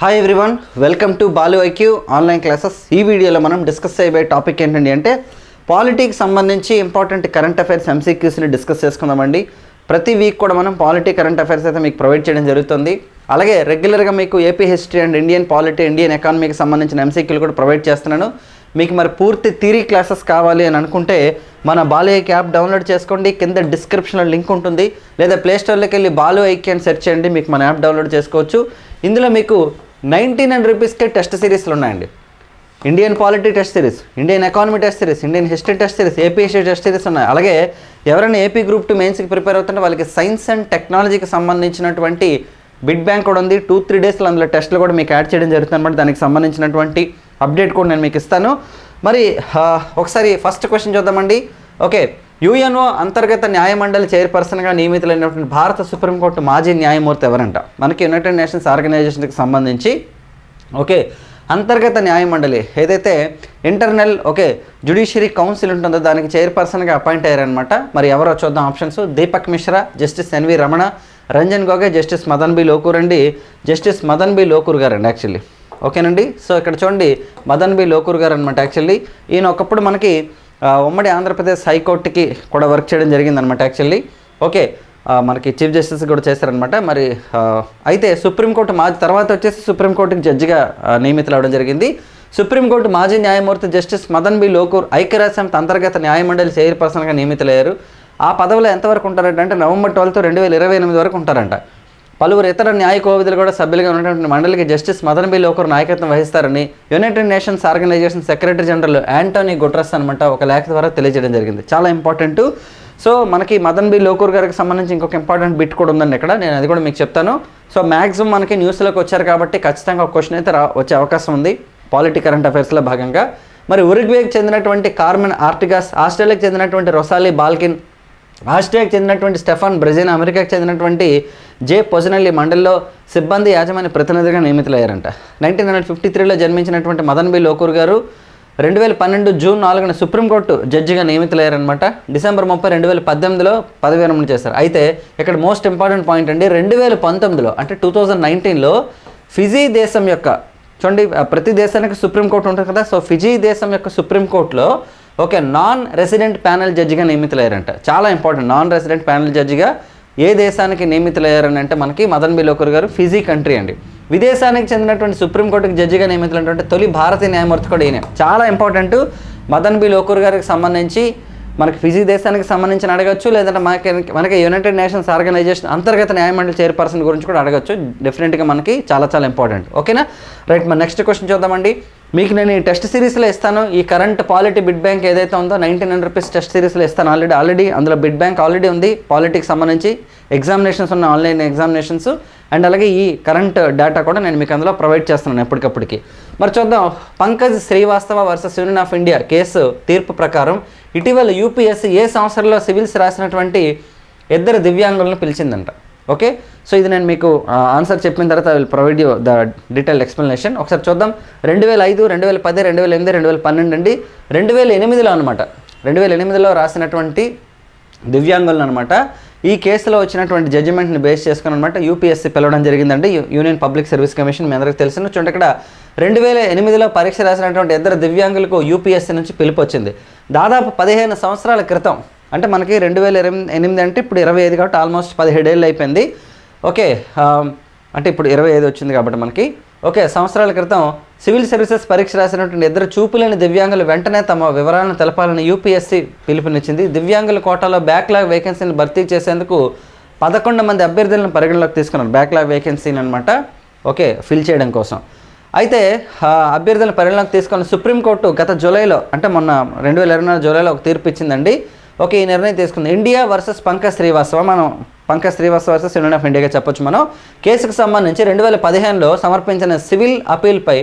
Hi everyone welcome to Balu IQ online classes ఈ వీడియోలో మనం డిస్కస్ చేయబోయే టాపిక్ ఏంటండి అంటే పాలిటీకి సంబంధించి ఇంపార్టెంట్ కరెంట్ అఫైర్స్ ఎంసీక్యూస్ని డిస్కస్ చేసుకుందామండి. ప్రతి వీక్ కూడా మనం పాలిటీ కరెంట్ అఫైర్స్ అయితే మీకు ప్రొవైడ్ చేయడం జరుగుతుంది. అలాగే రెగ్యులర్గా మీకు AP history and Indian polity Indian ఎకానమీకి సంబంధించిన ఎంసీక్యూలు కూడా ప్రొవైడ్ చేస్తున్నాను. మీకు మరి పూర్తి థీరీ క్లాసెస్ కావాలి అని అనుకుంటే మన బాలు ఐక్య యాప్ డౌన్లోడ్ చేసుకోండి. కింద డిస్క్రిప్షన్లో లింక్ ఉంటుంది. లేదా ప్లేస్టోర్లోకి వెళ్ళి బాలు ఐక్య అని సెర్చ్ చేయండి. మీకు మన యాప్ డౌన్లోడ్ చేసుకోవచ్చు. ఇందులో మీకు నైన్టీ నైన్ రూపీస్కే టెస్ట్ సిరీస్లు ఉన్నాయండి. Indian polity test series Indian economy test series Indian history test series AP history test series ఉన్నాయి. అలాగే ఎవరైనా ఏపీ గ్రూప్ టూ మెయిన్స్కి ప్రిపేర్ అవుతుంటే వాళ్ళకి సైన్స్ అండ్ టెక్నాలజీకి సంబంధించినటువంటి బిడ్ బ్యాంక్ కూడా ఉంది. టూ త్రీ డేస్లో అందులో టెస్ట్లు కూడా మీకు యాడ్ చేయడం జరుగుతుంది అనమాట దానికి సంబంధించినటువంటి అప్డేట్ కూడా నేను మీకు ఇస్తాను. మరి ఒకసారి ఫస్ట్ క్వశ్చన్ చూద్దామండి. ఓకే. యుఎన్ఓ అంతర్గత న్యాయమండలి చైర్పర్సన్గా నియమితులైనటువంటి భారత సుప్రీంకోర్టు మాజీ న్యాయమూర్తి ఎవరంట? మనకి యునైటెడ్ నేషన్స్ ఆర్గనైజేషన్కి సంబంధించి ఓకే అంతర్గత న్యాయమండలి ఏదైతే ఇంటర్నల్ ఓకే జ్యుడిషియరీ కౌన్సిల్ ఉంటుందో దానికి చైర్పర్సన్గా అపాయింట్ అయ్యారనమాట మరి ఎవరో చూద్దాం options. Deepak Mishra justice N V Ramana Ranjan Gogoi justice Madan B Lokur అండి. జస్టిస్ మదన్ బి లోకూర్ గారు అండి యాక్చువల్లీ. ఓకేనండి? సో ఇక్కడ చూడండి మదన్ బి లోకూర్ గారు అనమాట యాక్చువల్లీ. ఈయన ఒకప్పుడు మనకి ఉమ్మడి ఆంధ్రప్రదేశ్ హైకోర్టుకి కూడా వర్క్ చేయడం జరిగిందనమాట యాక్చువల్లీ. ఓకే మనకి చీఫ్ జస్టిస్ కూడా చేశారనమాట మరి అయితే సుప్రీంకోర్టు మా తర్వాత వచ్చేసి సుప్రీంకోర్టుకి జడ్జిగా నియమితులు అవడం జరిగింది. సుప్రీంకోర్టు మాజీ న్యాయమూర్తి జస్టిస్ మదన్ బి లోకూర్ ఐక్యరాజ్యసమితి అంతర్గత న్యాయమండలి చైర్పర్సన్గా నియమితులయ్యారు. ఆ పదవిలో ఎంతవరకు ఉంటారంటే అంటే నవంబర్ ట్వెల్త్ రెండు వేల ఇరవై ఎనిమిది వరకు ఉంటారంట. పలువురు ఇతర న్యాయ కోవిధులు కూడా సభ్యులుగా ఉన్నటువంటి మండలికి జస్టిస్ మదన్ బి లోకర్ నాయకత్వం వహిస్తారని United Nations Organization secretary general Antonio Guterres అనమాట ఒక లేఖ ద్వారా తెలియజేయడం జరిగింది. చాలా ఇంపార్టెంట్. సో మనకి మదన్ బి లోకూర్ గారికి సంబంధించి ఇంకొక ఇంపార్టెంట్ బిట్ కూడా ఉందండి ఇక్కడ. నేను అది కూడా మీకు చెప్తాను. సో మ్యాక్సిమం మనకి న్యూస్లోకి వచ్చారు కాబట్టి ఖచ్చితంగా ఒక క్వశ్చన్ అయితే రా వచ్చే అవకాశం ఉంది. పాలిటీ కరెంట్ అఫైర్స్లో భాగంగా. మరి ఉరుగ్వేకి చెందినటువంటి కార్మెన్ ఆర్టిగాస్ ఆస్ట్రేలియాకి చెందినటువంటి రొసాలి బాల్కిన్ ఆస్ట్రియాకి చెందినటువంటి స్టెఫాన్ బ్రెజిన్ అమెరికాకు చెందినటువంటి జే పొజనల్లి మండలిలో సిబ్బంది యాజమాన్య ప్రతినిధిగా నియమితులయ్యారంట. నైన్టీన్ హండ్రెడ్ ఫిఫ్టీ త్రీలో జన్మించినటువంటి మదన్ బి. లోకూర్ గారు రెండు వేల పన్నెండు జూన్ నాలుగున సుప్రీంకోర్టు జడ్జిగా నియమితులయ్యారనమాట డిసెంబర్ ముప్పై రెండు వేల పద్దెనిమిదిలో పదవి విరమణ చేశారు. అయితే ఇక్కడ మోస్ట్ ఇంపార్టెంట్ పాయింట్ అండి రెండు వేల పంతొమ్మిదిలో అంటే టూ థౌజండ్ నైన్టీన్లో ఫిజీ దేశం యొక్క చూడండి ప్రతి దేశానికి సుప్రీంకోర్టు ఉంటుంది కదా సో ఫిజీ దేశం యొక్క సుప్రీంకోర్టులో ఓకే నాన్ రెసిడెంట్ ప్యానెల్ జడ్జిగా నియమితులయ్యారంట. చాలా ఇంపార్టెంట్. నాన్ రెసిడెంట్ ప్యానెల్ జడ్జిగా ఏ దేశానికి నియమితులయ్యారని అంటే మనకి మదన్ బి లోకర్ గారు ఫిజీ కంట్రీ అండి. విదేశానికి చెందినటువంటి సుప్రీంకోర్టుకి జడ్జిగా నియమితులైనటువంటి తొలి భారతీయ న్యాయమూర్తి కూడా ఈయన. చాలా ఇంపార్టెంట్. మదన్ బి లోకూర్ గారికి సంబంధించి మనకి ఫిజీ దేశానికి సంబంధించిన అడగచ్చు లేదంటే మనకి మనకి యునైటెడ్ నేషన్స్ ఆర్గనైజేషన్ అంతర్గత న్యాయమండలి చైర్పర్సన్ గురించి కూడా అడగచ్చు. డెఫినెట్గా మనకి చాలా చాలా ఇంపార్టెంట్. ఓకేనా? రైట్ మన నెక్స్ట్ క్వశ్చన్ చూద్దామండి. మీకు నేను ఈ టెస్ట్ సిరీస్లో ఇస్తాను. ఈ కరెంట్ పాలిటీ బిడ్ బ్యాంక్ ఏదైతే ఉందో నైన్టీన్ హండ్రెడ్ రూపీస్ టెస్ట్ సిరీస్లో ఇస్తాను ఆల్రెడీ. ఆల్రెడీ అందులో బిడ్ బ్యాంక్ ఆల్రెడీ ఉంది. పాలిటిక్స్ సంబంధించి ఎగ్జామినేషన్స్ ఉన్న ఆన్లైన్ ఎగ్జామినేషన్స్. అండ్ అలాగే ఈ కరెంట్ డేటా కూడా నేను మీకు అందులో ప్రొవైడ్ చేస్తున్నాను ఎప్పటికప్పటికి. మరి చూద్దాం. Pankaj Srivastava versus Union of India case తీర్పు ప్రకారం ఇటీవల యూపీఎస్సీ ఏ సంవత్సరంలో సివిల్స్ రాసినటువంటి ఇద్దరు దివ్యాంగులను పిలిచిందంట. ఓకే? సో ఇది నేను మీకు ఆన్సర్ చెప్పిన తర్వాత will provide you the detail explanation ఒకసారి చూద్దాం. రెండు వేల ఐదు రెండు వేల పది రెండు వేల ఎనిమిది రెండు వేల పన్నెండు అండి. రెండు వేల ఎనిమిదిలో అనమాట రెండు వేల ఎనిమిదిలో రాసినటువంటి దివ్యాంగులను అనమాట ఈ కేసులో వచ్చినటువంటి జడ్జిమెంట్ని బేస్ చేసుకుని అనమాట యూపీఎస్సీ పిలవడం జరిగిందండి. యూనియన్ పబ్లిక్ సర్వీస్ కమిషన్ మీ అందరికీ తెలిసిన. చూడండి ఇక్కడ రెండు వేల ఎనిమిదిలో పరీక్ష రాసినటువంటి ఇద్దరు దివ్యాంగులకు యూపీఎస్సీ నుంచి పిలుపు వచ్చింది. దాదాపు పదిహేను సంవత్సరాల క్రితం అంటే మనకి రెండు వేల ఎనిమిది ఎనిమిది అంటే ఇప్పుడు ఇరవై ఐదు కాబట్టి ఆల్మోస్ట్ పదిహేడేళ్ళు అయిపోయింది. ఓకే అంటే ఇప్పుడు ఇరవై ఐదు వచ్చింది కాబట్టి మనకి. ఓకే సంవత్సరాల క్రితం సివిల్ సర్వీసెస్ పరీక్ష రాసినటువంటి ఇద్దరు చూపులేని దివ్యాంగులు వెంటనే తమ వివరాలను తెలపాలని యూపీఎస్సీ పిలుపునిచ్చింది. దివ్యాంగుల కోటాలో బ్యాక్లాగ్ వేకెన్సీని భర్తీ చేసేందుకు పదకొండు మంది అభ్యర్థులను పరిగణలోకి తీసుకున్నారు. బ్యాక్లాగ్ వేకెన్సీని అనమాట ఓకే ఫిల్ చేయడం కోసం. అయితే అభ్యర్థులను పరిగణలోకి తీసుకున్న సుప్రీంకోర్టు గత జూలైలో అంటే మొన్న రెండు వేల ఇరవై నాలుగు జూలైలో ఒక తీర్పు ఇచ్చిందండి. ఓకే ఈ నిర్ణయం తీసుకుంది. India versus Pankaj Srivastava. మనం Pankaj Srivastava versus Union of ఇండియాగా చెప్పొచ్చు మనం. కేసుకు సంబంధించి రెండు వేల పదిహేనులో సమర్పించిన సివిల్ అపీల్పై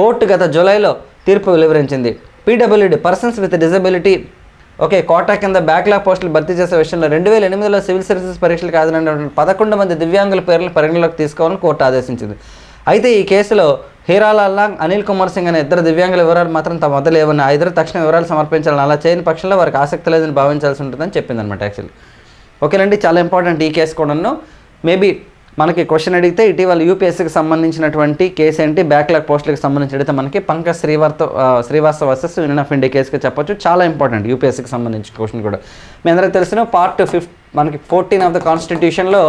కోర్టు గత జూలైలో తీర్పు వెలువరించింది. PWD persons with disability okay quota కింద బ్యాక్లాగ్ పోస్టులు భర్తీ చేసే విషయంలో రెండు వేల ఎనిమిదిలో సివిల్ సర్వీసెస్ పరీక్షలకు హాజరైనటువంటి పదకొండు మంది దివ్యాంగుల పేర్లను పరిగణలోకి తీసుకోవాలని కోర్టు ఆదేశించింది. అయితే ఈ కేసులో హీరాలాల్లా అనిల్ కుమార్ సింగ్ అనే ఇద్దరు దివ్యాంగుల వివరాలు మాత్రం తమ వద్ద లేవని ఆ ఇద్దరు తక్షణ వివరాలు సమర్పించాలని అలా చేయని పక్షంలో వారికి ఆసక్తి లేదని భావించాల్సి ఉంటుందని చెప్పిందనమాట యాక్చువల్లీ. ఓకేనండి చాలా ఇంపార్టెంట్ ఈ కేసు కూడాను. మేబీ మనకి క్వశ్చన్ అడిగితే ఇటీవల యూపీఎస్సీకి సంబంధించినటువంటి కేసు ఏంటి బ్యాక్లాగ్ పోస్టులకు సంబంధించి అడిగితే మనకి Pankaj శ్రీవార్తో Srivastava versus Union of India కేసుకి చెప్పొచ్చు. చాలా ఇంపార్టెంట్ యూపీఎస్సీకి సంబంధించిన క్వశ్చన్ కూడా. మీ అందరికీ తెలిసిన పార్ట్ ఫిఫ్త్ మనకి ఫోర్టీన్ ఆఫ్ ద కాన్స్టిట్యూషన్లో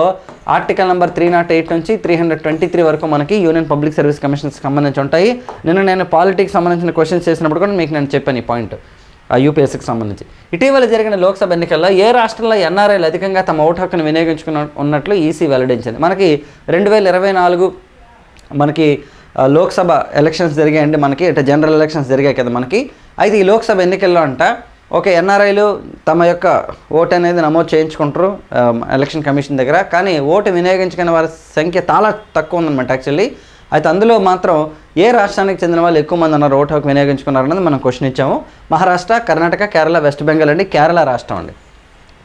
article number three not eight నుంచి త్రీ హండ్రెడ్ ట్వంటీ త్రీ వరకు మనకి యూనియన్ పబ్లిక్ సర్వీస్ కమిషన్స్కి సంబంధించి ఉంటాయి. నిన్న నేను పాలిటిక్స్ సంబంధించిన క్వశ్చన్స్ చేసినప్పుడు కూడా మీకు నేను చెప్పాను ఈ పాయింట్. యూపీఎస్సీకి సంబంధించి. ఇటీవల జరిగిన లోక్సభ ఎన్నికల్లో ఏ రాష్ట్రంలో ఎన్ఆర్ఐలు అధికంగా తమ ఓటు హక్కును వినియోగించుకున్న ఉన్నట్లు ఈసీ వెల్లడించింది. మనకి రెండు వేల ఇరవై నాలుగు మనకి లోక్సభ ఎలక్షన్స్ జరిగాయండి మనకి అంటే జనరల్ ఎలక్షన్స్ జరిగాయి కదా మనకి. అయితే ఈ లోక్సభ ఎన్నికల్లో అంట ఓకే ఎన్ఆర్ఐలు తమ యొక్క ఓటు అనేది నమోదు చేయించుకుంటారు ఎలక్షన్ కమిషన్ దగ్గర కానీ ఓటు వినియోగించుకునే వారి సంఖ్య చాలా తక్కువ ఉందన్నమాట యాక్చువల్లీ. అయితే అందులో మాత్రం ఏ రాష్ట్రానికి చెందిన వాళ్ళు ఎక్కువ మంది ఉన్నారు ఓటు హక్కు వినియోగించుకున్నారు మనం క్వశ్చన్ ఇచ్చాము. మహారాష్ట్ర కర్ణాటక కేరళ వెస్ట్ బెంగాల్ అండి కేరళ రాష్ట్రం అండి.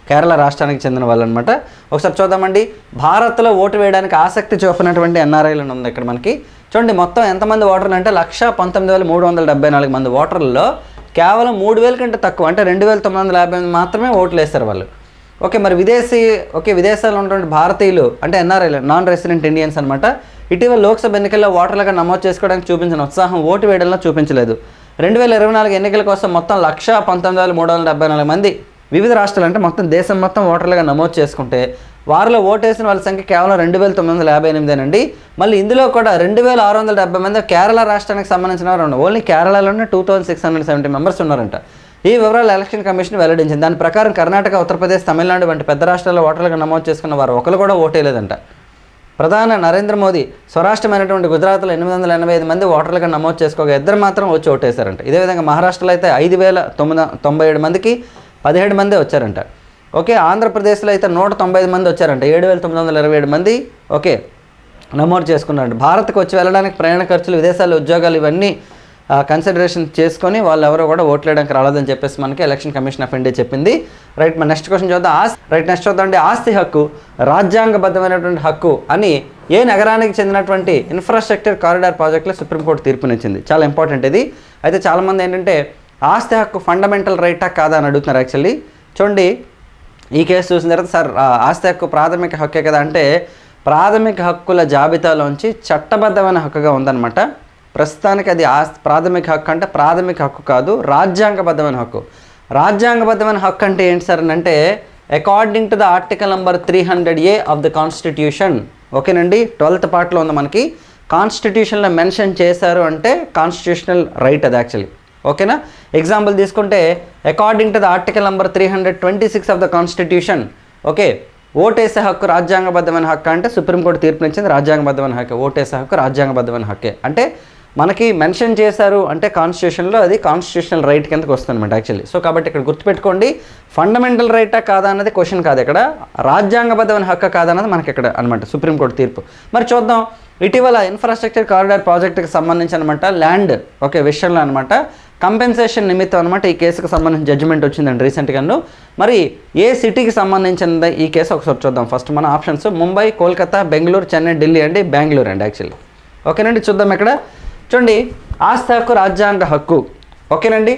కేరళ రాష్ట్రానికి చెందిన వాళ్ళు అనమాట ఒకసారి చూద్దామండి. భారత్లో ఓటు వేయడానికి ఆసక్తి చూపినటువంటి ఎన్ఆర్ఐలు ఉంది ఇక్కడ మనకి. చూడండి మొత్తం ఎంతమంది ఓటర్లు అంటే లక్ష పంతొమ్మిది వేల మూడు వందల డెబ్బై నాలుగు మంది ఓటర్లలో కేవలం మూడు వేల కంటే తక్కువ అంటే రెండు వేల తొమ్మిది వందల యాభై మంది మాత్రమే ఓట్లు వేస్తారు వాళ్ళు. ఓకే మరి విదేశీ ఓకే విదేశాల్లో ఉన్నటువంటి భారతీయులు అంటే ఎన్ఆర్ఐలు నాన్ రెసిడెంట్ ఇండియన్స్ అనమాట ఇటీవల లోక్సభ ఎన్నికల్లో ఓటర్లుగా నమోదు చేసుకోవడానికి చూపించిన ఉత్సాహం ఓటు వేయడంలో చూపించలేదు. రెండు వేల ఇరవై నాలుగు ఎన్నికల కోసం మొత్తం లక్ష పంతొమ్మిది వేల మూడు వందల డెబ్బై నాలుగు మంది వివిధ రాష్ట్రాలు అంటే మొత్తం దేశం మొత్తం ఓటర్లుగా నమోదు చేసుకుంటే వారిలో ఓటేసిన వాళ్ళ సంఖ్య కేవలం రెండు వేల తొమ్మిది వందల యాభై ఎనిమిదేనండి మళ్ళీ ఇందులో కూడా రెండు వేల ఆరు వందల డెబ్బై మంది కేరళ రాష్ట్రానికి సంబంధించిన వారు ఉన్నారు. ఓన్లీ కేరళలోనే two thousand six hundred seventy members ఉన్నారంట. ఈ వివరాలు ఎలక్షన్ కమిషన్ వెల్లడించింది. దాని ప్రకారం కర్ణాటక ఉత్తరప్రదేశ్ తమిళనాడు వంటి పెద్ద రాష్ట్రాల్లో ఓటర్లుగా నమోదు చేసుకున్న వారు ఒకరు కూడా ఓటేయలేదంట ప్రధాన నరేంద్ర మోదీ స్వరాష్ట్రమైనటువంటి గుజరాత్లో ఎనిమిది వందల ఎనభై ఐదు మంది ఓటర్లుగా నమోదు చేసుకోగా ఇద్దరు మాత్రం వచ్చి ఓటేశారంట. ఇదే విధంగా మహారాష్ట్రలో అయితే ఐదు వేల తొమ్మిది తొంభై ఏడు మందికి పదిహేడు మందే వచ్చారంట. ఓకే ఆంధ్రప్రదేశ్లో అయితే నూట తొంభై ఐదు మంది వచ్చారంట. ఏడు వేల తొమ్మిది వందల ఇరవై ఏడు మంది ఓకే నమోదు చేసుకున్నారంట. భారత్కి వచ్చి వెళ్ళడానికి ప్రయాణ ఖర్చులు విదేశాల్లో ఉద్యోగాలు ఇవన్నీ కన్సిడరేషన్ చేసుకొని వాళ్ళు ఎవరో కూడా ఓట్లేయడానికి రాలేదని చెప్పేసి మనకి ఎలక్షన్ కమిషన్ ఆఫ్ ఇండియా చెప్పింది. రైట్ మన నెక్స్ట్ క్వశ్చన్ చూద్దాం. ఆస్తి రైట్ నెక్స్ట్ చూద్దామండి ఆస్తి హక్కు రాజ్యాంగబద్ధమైనటువంటి హక్కు అని ఏ నగరానికి చెందినటువంటి ఇన్ఫ్రాస్ట్రక్చర్ కారిడార్ ప్రాజెక్టులో సుప్రీంకోర్టు తీర్పునిచ్చింది. చాలా ఇంపార్టెంట్ ఇది. అయితే చాలామంది ఏంటంటే ఆస్తి హక్కు ఫండమెంటల్ రైటా కాదా అని అడుగుతున్నారు యాక్చువల్లీ చూడండి ఈ కేసు చూసిన తర్వాత సార్ ఆస్తి హక్కు ప్రాథమిక హక్కే కదా అంటే ప్రాథమిక హక్కుల జాబితాలోంచి చట్టబద్ధమైన హక్కుగా ఉందన్నమాట. ప్రస్తుతానికి అది ఆస్తి ప్రాథమిక హక్కు అంటే ప్రాథమిక హక్కు కాదు రాజ్యాంగబద్ధమైన హక్కు. రాజ్యాంగబద్ధమైన హక్కు అంటే ఏంటి సార్ అంటే according to the article number three hundred A of the constitution ఓకేనండి? ట్వెల్త్ పార్ట్లో ఉంది మనకి. కాన్స్టిట్యూషన్లో మెన్షన్ చేశారు అంటే కాన్స్టిట్యూషనల్ రైట్ అది యాక్చువల్లీ ఓకేనా? ఎగ్జాంపుల్ తీసుకుంటే according to the article number three hundred twenty six of the constitution okay ఓటేసే హక్కు రాజ్యాంగబద్ధమైన హక్కు అంటే సుప్రీంకోర్టు తీర్పునిచ్చింది రాజ్యాంగబద్ధమైన హక్కు. ఓటేసే హక్కు రాజ్యాంగబద్ధమైన హక్కే. అంటే మనకి మెన్షన్ చేశారు అంటే కాన్స్టిట్యూషన్లో అది కాన్స్టిట్యూషనల్ రైట్ కిందకి వస్తుందన్నమాట యాక్చువల్లీ సో కాబట్టి ఇక్కడ గుర్తుపెట్టుకోండి ఫండమెంటల్ రైటా కాదా అన్నది క్వశ్చన్ కాదు ఇక్కడ. రాజ్యాంగబద్ధమైన హక్కు కాదా అన్నది మనకి ఇక్కడ అనమాట సుప్రీంకోర్టు తీర్పు. మరి చూద్దాం ఇటీవల ఇన్ఫ్రాస్ట్రక్చర్ కారిడార్ ప్రాజెక్టుకి సంబంధించి అనమాట ల్యాండ్ ఓకే విషయంలో అనమాట కంపెన్సేషన్ నిమిత్తం అనమాట ఈ కేసుకు సంబంధించిన జడ్జిమెంట్ వచ్చిందండి రీసెంట్గాను మరి ఏ సిటీకి సంబంధించినది ఈ కేసు ఒకసారి చూద్దాం. ఫస్ట్ మన ఆప్షన్స్ ముంబై కోల్కతా బెంగళూరు చెన్నై ఢిల్లీ అండి బెంగళూరు అండి యాక్చువల్లీ ఓకేనండి చూద్దాం ఇక్కడ. చూడండి ఆస్తి హక్కు రాజ్యాంగ హక్కు. ఓకేనండి?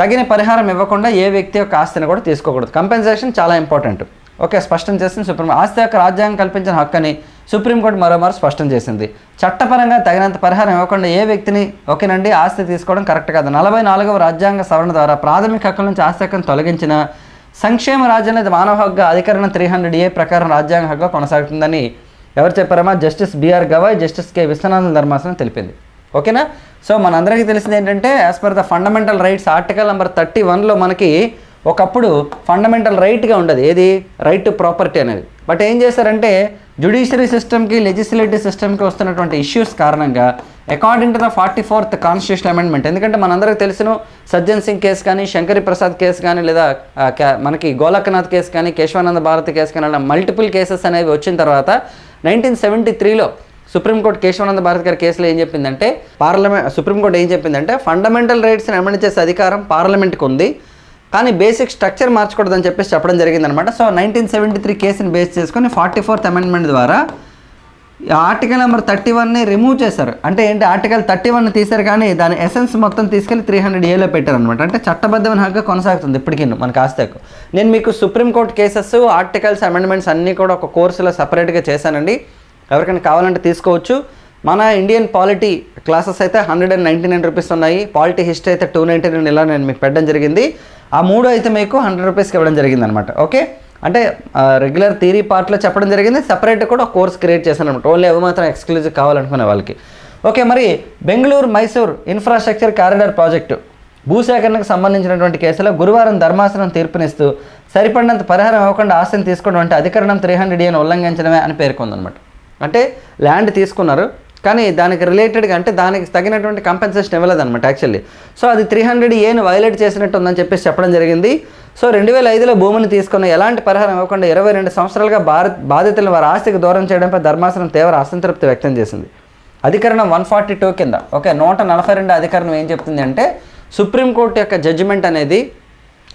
తగిన పరిహారం ఇవ్వకుండా ఏ వ్యక్తి యొక్క ఆస్తిని కూడా తీసుకోకూడదు. కంపెన్సేషన్ చాలా ఇంపార్టెంట్ ఓకే స్పష్టం చేసింది సుప్రీం ఆస్తి యొక్క రాజ్యాంగం కల్పించిన హక్కుని సుప్రీంకోర్టు మరోమారు స్పష్టం చేసింది. చట్టపరంగా తగినంత పరిహారం ఇవ్వకుండా ఏ వ్యక్తిని ఓకేనండి ఆస్తి తీసుకోవడం కరెక్ట్ కాదు. నలభై నాలుగవ రాజ్యాంగ సవరణ ద్వారా ప్రాథమిక హక్కుల నుంచి ఆస్తి హక్కును తొలగించిన సంక్షేమ రాజ్యాంగ అనేది మానవ హక్కు అధికరణ త్రీ హండ్రెడ్ ఏ ప్రకారం రాజ్యాంగ హక్కు కొనసాగుతుందని ఎవరు చెప్పారమ్మా? Justice B R Gavai justice K. Viswanathan ధర్మాసనం తెలిపింది. ఓకేనా? సో మనందరికీ తెలిసింది ఏంటంటే as per the fundamental rights article number thirty వన్లో మనకి ఒకప్పుడు ఫండమెంటల్ రైట్గా ఉండదు. ఏది? రైట్ టు ప్రాపర్టీ అనేది. బట్ ఏం చేశారంటే జుడిషియరీ సిస్టమ్కి లెజిస్లేటివ్ సిస్టమ్కి వస్తున్నటువంటి ఇష్యూస్ కారణంగా according to the forty fourth constitution amendment ఎందుకంటే మనందరికీ తెలిసిన సజ్జన్ సింగ్ కేసు కానీ శంకరి ప్రసాద్ కేసు కానీ లేదా మనకి గోలక్నాథ్ కేసు కానీ కేశవానంద భారతి కేసు కానీ అలా మల్టిపుల్ కేసెస్ అనేవి వచ్చిన తర్వాత నైన్టీన్ సెవెంటీ త్రీలో సుప్రీంకోర్టు కేశవానంద భారత్ గారి కేసులో ఏం చెప్పిందంటే పార్లమెంట్ సుప్రీంకోర్టు ఏం చెప్పిందంటే ఫండమెంటల్ రైట్స్ని అమెండ్ చేసే అధికారం పార్లమెంట్కి ఉంది కానీ బేసిక్ స్ట్రక్చర్ మార్చకూడదని చెప్పేసి చెప్పడం జరిగిందనమాట సో నైన్టీన్ సెవెంటీ త్రీ కేసుని బేస్ చేసుకొని ఫార్టీ ఫోర్త్ అమెండ్మెంట్ ద్వారా ఆర్టికల్ నెంబర్ థర్టీ వన్ని రిమూవ్ చేశారు. అంటే ఏంటి? ఆర్టికల్ థర్టీ వన్ తీశారు కానీ దాని ఎసెన్స్ మొత్తం తీసుకెళ్ళి త్రీ హండ్రెడ్ ఏలో పెట్టారనమాట అంటే చట్టబద్ధమైన హక్కు కొనసాగుతుంది ఇప్పటికీ మన కాస్తకు. నేను మీకు సుప్రీంకోర్టు కేసెస్ ఆర్టికల్స్ అమెండ్మెంట్స్ అన్నీ కూడా ఒక కోర్సులో సపరేట్గా చేశానండి. ఎవరికైనా కావాలంటే తీసుకోవచ్చు. మన ఇండియన్ పాలిటీ క్లాసెస్ అయితే hundred and ninety nine rupees ఉన్నాయి. పాలిటీ హిస్టరీ అయితే టూ నైంటీ నైన్ ఇలా నేను మీకు పెట్టడం జరిగింది. ఆ మూడు అయితే మీకు హండ్రెడ్ రూపీస్కి ఇవ్వడం జరిగింది అనమాట ఓకే? అంటే రెగ్యులర్ థీరీ పార్ట్లో చెప్పడం జరిగింది. సపరేట్ కూడా కోర్స్ క్రియేట్ చేశాను అనమాట ఓన్లీ అవి మాత్రం ఎక్స్క్లూజివ్ కావాలనుకునే వాళ్ళకి. ఓకే మరి Bengaluru Mysore infrastructure corridor project భూసేకరణకు సంబంధించినటువంటి కేసులో గురువారం ధర్మాసనం తీర్పునిస్తూ సరిపడినంత పరిహారం ఇవ్వకుండా ఆస్తిని తీసుకోవడం అంటే అధికరణం త్రీ హండ్రెడ్ ఏని ఉల్లంఘించడమే అని పేర్కొందనమాట. అంటే ల్యాండ్ తీసుకున్నారు. కానీ దానికి రిలేటెడ్గా అంటే దానికి తగినటువంటి కంపెన్సేషన్ ఇవ్వలేదన్నమాట యాక్చువల్లీ సో అది త్రీ హండ్రెడ్ ఏను వైలేట్ చేసినట్టు ఉందని చెప్పేసి చెప్పడం జరిగింది. సో రెండు వేల ఐదులో భూమిని తీసుకున్న ఎలాంటి పరిహారం ఇవ్వకుండా ఇరవై రెండు సంవత్సరాలుగా భారత్ బాధితులను వారి ఆస్తికి దూరం చేయడంపై ధర్మాసనం తీవ్ర అసంతృప్తి వ్యక్తం చేసింది. అధికరణం వన్ ఫార్టీ టూ కింద. ఓకే నూట నలభై రెండు అధికరణం ఏం చెప్తుంది అంటే సుప్రీంకోర్టు యొక్క జడ్జిమెంట్ అనేది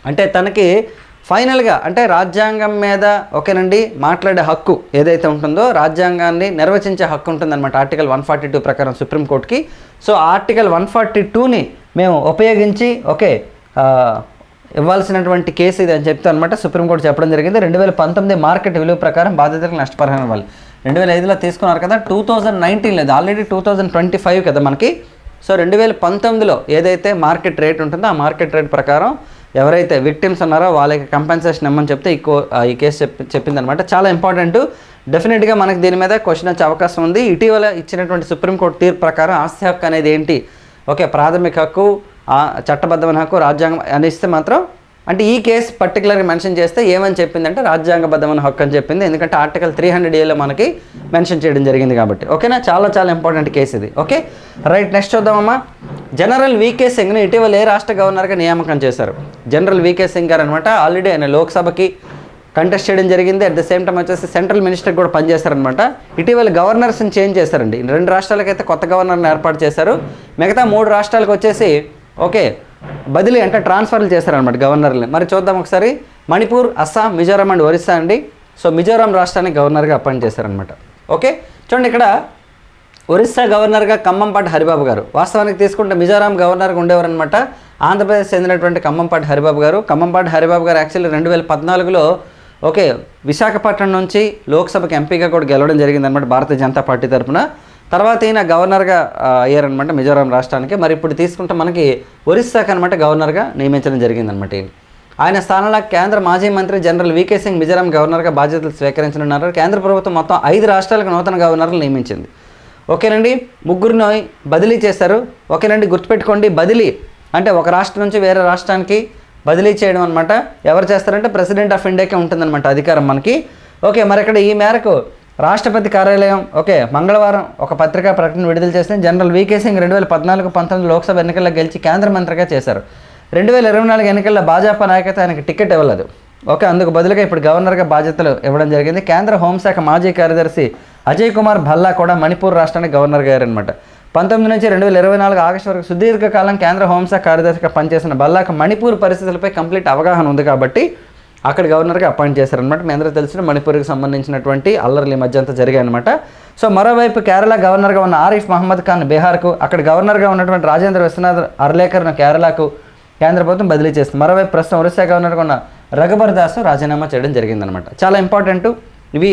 అంటే తనకి ఫైనల్గా అంటే రాజ్యాంగం మీద ఓకేనండి మాట్లాడే హక్కు ఏదైతే ఉంటుందో రాజ్యాంగాన్ని నిర్వచించే హక్కు ఉంటుందన్నమాట ఆర్టికల్ వన్ ఫార్టీ టూ ప్రకారం సుప్రీంకోర్టుకి సో ఆర్టికల్ వన్ ఫార్టీ టూని మేము ఉపయోగించి ఓకే ఇవ్వాల్సినటువంటి కేసు ఇది అని చెప్తే అనమాట సుప్రీంకోర్టు చెప్పడం జరిగింది. రెండు వేల పంతొమ్మిది మార్కెట్ విలువ ప్రకారం బాధితులకు నష్టపరిహారం ఇవ్వాలి. రెండు వేల ఐదులో తీసుకున్నారు కదా టూ థౌజండ్ నైన్టీన్ లేదు already two thousand twenty five కదా మనకి. సో రెండు వేల పంతొమ్మిదిలో ఏదైతే మార్కెట్ రేట్ ఉంటుందో ఆ మార్కెట్ రేట్ ప్రకారం ఎవరైతే విక్టిమ్స్ ఉన్నారో వాళ్ళకి కంపెన్సేషన్ ఇమ్మని చెప్తే ఈ కో ఈ కేసు చెప్పి చెప్పిందనమాట చాలా ఇంపార్టెంట్ డెఫినెట్గా మనకి దీని మీద క్వశ్చన్ వచ్చే అవకాశం ఉంది. ఇటీవల ఇచ్చినటువంటి సుప్రీంకోర్టు తీర్పు ప్రకారం ఆస్తి హక్కు అనేది ఏంటి? ఓకే ప్రాథమిక హక్కు చట్టబద్ధమైన హక్కు రాజ్యాంగం అని ఇస్తే మాత్రం అంటే ఈ కేసు పర్టికులర్గా మెన్షన్ చేస్తే ఏమని చెప్పిందంటే రాజ్యాంగబద్ధమైన హక్కు అని చెప్పింది. ఎందుకంటే ఆర్టికల్ త్రీ హండ్రెడ్ ఏలో మనకి మెన్షన్ చేయడం జరిగింది కాబట్టి. ఓకేనా? చాలా చాలా ఇంపార్టెంట్ కేసు ఇది. ఓకే? రైట్ నెక్స్ట్ చూద్దామమ్మా. జనరల్ వీకే సింగ్ని ఇటీవల ఏ రాష్ట్ర గవర్నర్గా నియామకం చేశారు. జనరల్ వీకే సింగ్ గారు అనమాట ఆల్రెడీ ఆయన లోక్సభకి కంటెస్ట్ చేయడం జరిగింది. అట్ ద సేమ్ టైం వచ్చేసి సెంట్రల్ మినిస్టర్ కూడా పనిచేశారనమాట ఇటీవల గవర్నర్స్ని చేంజ్ చేశారండి. రెండు రాష్ట్రాలకైతే కొత్త గవర్నర్ని ఏర్పాటు చేశారు. మిగతా మూడు రాష్ట్రాలకు వచ్చేసి ఓకే బదిలీ అంటే ట్రాన్స్ఫర్లు చేశారనమాట గవర్నర్ని మరి చూద్దాం ఒకసారి. మణిపూర్ అస్సాం మిజోరాం అండ్ ఒరిస్సా అండి. సో మిజోరాం రాష్ట్రానికి గవర్నర్గా అపాయింట్ చేశారనమాట ఓకే? చూడండి ఇక్కడ ఒరిస్సా గవర్నర్గా ఖమ్మంపాటి హరిబాబు గారు. వాస్తవానికి తీసుకుంటే మిజోరాం గవర్నర్గా ఉండేవారనమాట ఆంధ్రప్రదేశ్ చెందినటువంటి ఖమ్మంపాటి హరిబాబు గారు. ఖమ్మంపాటి హరిబాబు గారు యాక్చువల్లీ రెండు వేల పద్నాలుగులో ఓకే విశాఖపట్నం నుంచి లోక్సభకి ఎంపీగా కూడా గెలవడం జరిగిందనమాట భారతీయ జనతా పార్టీ తరఫున తర్వాత ఈయన గవర్నర్గా అయ్యారనమాట మిజోరాం రాష్ట్రానికి. మరి ఇప్పుడు తీసుకుంటే మనకి ఒరిస్సాకి అనమాట గవర్నర్గా నియమించడం జరిగిందనమాట ఈయన. ఆయన స్థానంలో కేంద్ర మాజీ మంత్రి జనరల్ వీకే సింగ్ మిజోరాం గవర్నర్గా బాధ్యతలు స్వీకరించనున్నారు. కేంద్ర ప్రభుత్వం మొత్తం ఐదు రాష్ట్రాలకు నూతన గవర్నర్లు నియమించింది. ఓకేనండి ముగ్గురిని బదిలీ చేశారు. ఓకేనండి గుర్తుపెట్టుకోండి బదిలీ అంటే ఒక రాష్ట్రం నుంచి వేరే రాష్ట్రానికి బదిలీ చేయడం అనమాట ఎవరు చేస్తారంటే ప్రెసిడెంట్ ఆఫ్ ఇండియాకే ఉంటుందన్నమాట అధికారం మనకి. ఓకే మరి ఇక్కడ ఈ మేరకు రాష్ట్రపతి కార్యాలయం ఓకే మంగళవారం ఒక పత్రికా ప్రకటన విడుదల చేస్తే జనరల్ వీకే సింగ్ రెండు వేల పద్నాలుగు పంతొమ్మిది లోక్సభ ఎన్నికల్లో గెలిచి కేంద్ర మంత్రిగా చేశారు. రెండు వేల ఇరవై నాలుగు ఎన్నికల్లో భాజపా నాయకత్వం ఆయనకు టికెట్ ఇవ్వలేదు. ఓకే అందుకు బదులుగా ఇప్పుడు గవర్నర్గా బాధ్యతలు ఇవ్వడం జరిగింది. కేంద్ర హోంశాఖ మాజీ కార్యదర్శి అజయ్ కుమార్ భల్లా కూడా మణిపూర్ రాష్ట్రానికి గవర్నర్గా అయ్యారనమాట పంతొమ్మిది నుంచి రెండు వేల ఇరవై నాలుగు ఆగస్టు వరకు సుదీర్ఘకాలం కేంద్ర హోంశాఖ కార్యదర్శిగా పనిచేసిన భల్లాకు మణిపూర్ పరిస్థితులపై కంప్లీట్ అవగాహన ఉంది కాబట్టి అక్కడ గవర్నర్గా అపాయింట్ చేశారనమాట మీ అందరూ తెలిసిన మణిపూర్కి సంబంధించినటువంటి అల్లర్లు ఈ మధ్య అంతా జరిగాయనమాట సో మరోవైపు కేరళ గవర్నర్గా ఉన్న ఆరిఫ్ మహమ్మద్ ఖాన్ బీహార్కు అక్కడ గవర్నర్గా ఉన్నటువంటి రాజేంద్ర విశ్వనాథ్ అర్లేకర్ను కేరళకు కేంద్ర ప్రభుత్వం బదిలీ చేస్తుంది మరోవైపు ప్రస్తుతం ఒరిస్సా గవర్నర్గా ఉన్న రఘుబర్ దాస్ రాజీనామా చేయడం జరిగిందనమాట చాలా ఇంపార్టెంట్. ఇవి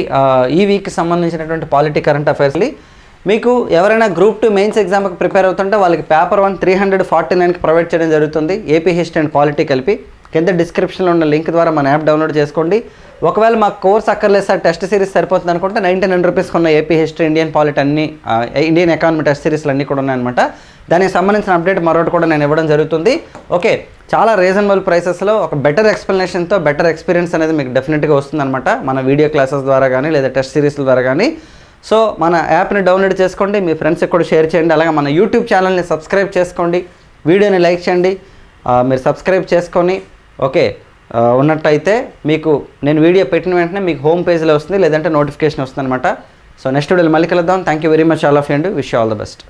ఈ వీక్కి సంబంధించినటువంటి పాలిటీ కరెంట్ అఫైర్స్ని మీకు ఎవరైనా గ్రూప్ టూ మెయిన్స్ ఎగ్జామ్కి ప్రిపేర్ అవుతుంటే వాళ్ళకి paper one three hundred forty నైన్కి ప్రొవైడ్ చేయడం జరుగుతుంది. ఏపీ హిస్టరీ అండ్ పాలిటీ కలిపి. కింద డిస్క్రిప్షన్లో ఉన్న లింక్ ద్వారా మన యాప్ డౌన్లోడ్ చేసుకోండి. ఒకవేళ మాకు కోర్స్ అక్కర్లేదు సార్ టెస్ట్ సిరీస్ సరిపోతుంది అనుకుంటే నైంటీ నైన్ రూపీస్కి ఉన్న ఏపీ హిస్టరీ ఇండియన్ పాలిట్ అన్ని ఇండియన్ ఎకానమీ టెస్ట్ సిరీస్లు అన్నీ కూడా ఉన్నాయన్నమాట. దానికి సంబంధించిన అప్డేట్ మరొకటి కూడా నేను ఇవ్వడం జరుగుతుంది. ఓకే చాలా రీజనబుల్ ప్రైసెస్లో ఒక బెటర్ ఎక్స్ప్లెనేషన్తో బెటర్ ఎక్స్పీరియన్స్ అనేది మీకు డెఫినెట్గా వస్తుందన్నమాట. మన వీడియో క్లాసెస్ ద్వారా కానీ లేదా టెస్ట్ సిరీస్ల ద్వారా కానీ సో మన యాప్ని డౌన్లోడ్ చేసుకోండి. మీ ఫ్రెండ్స్కి కూడా షేర్ చేయండి. అలాగే మన యూట్యూబ్ ఛానల్ని సబ్స్క్రైబ్ చేసుకోండి. వీడియోని లైక్ చేయండి. మీరు సబ్స్క్రైబ్ చేసుకొని ఓకే. ఉన్నట్టయితే మీకు నేను వీడియో పెట్టిన వెంటనే మీకు హోమ్ పేజ్లో వస్తుంది లేదంటే నోటిఫికేషన్ వస్తుంది అనమాట సో నెక్స్ట్ వీడియోలో మళ్ళీ కలుద్దాం. Thank you very much all of and wish all the best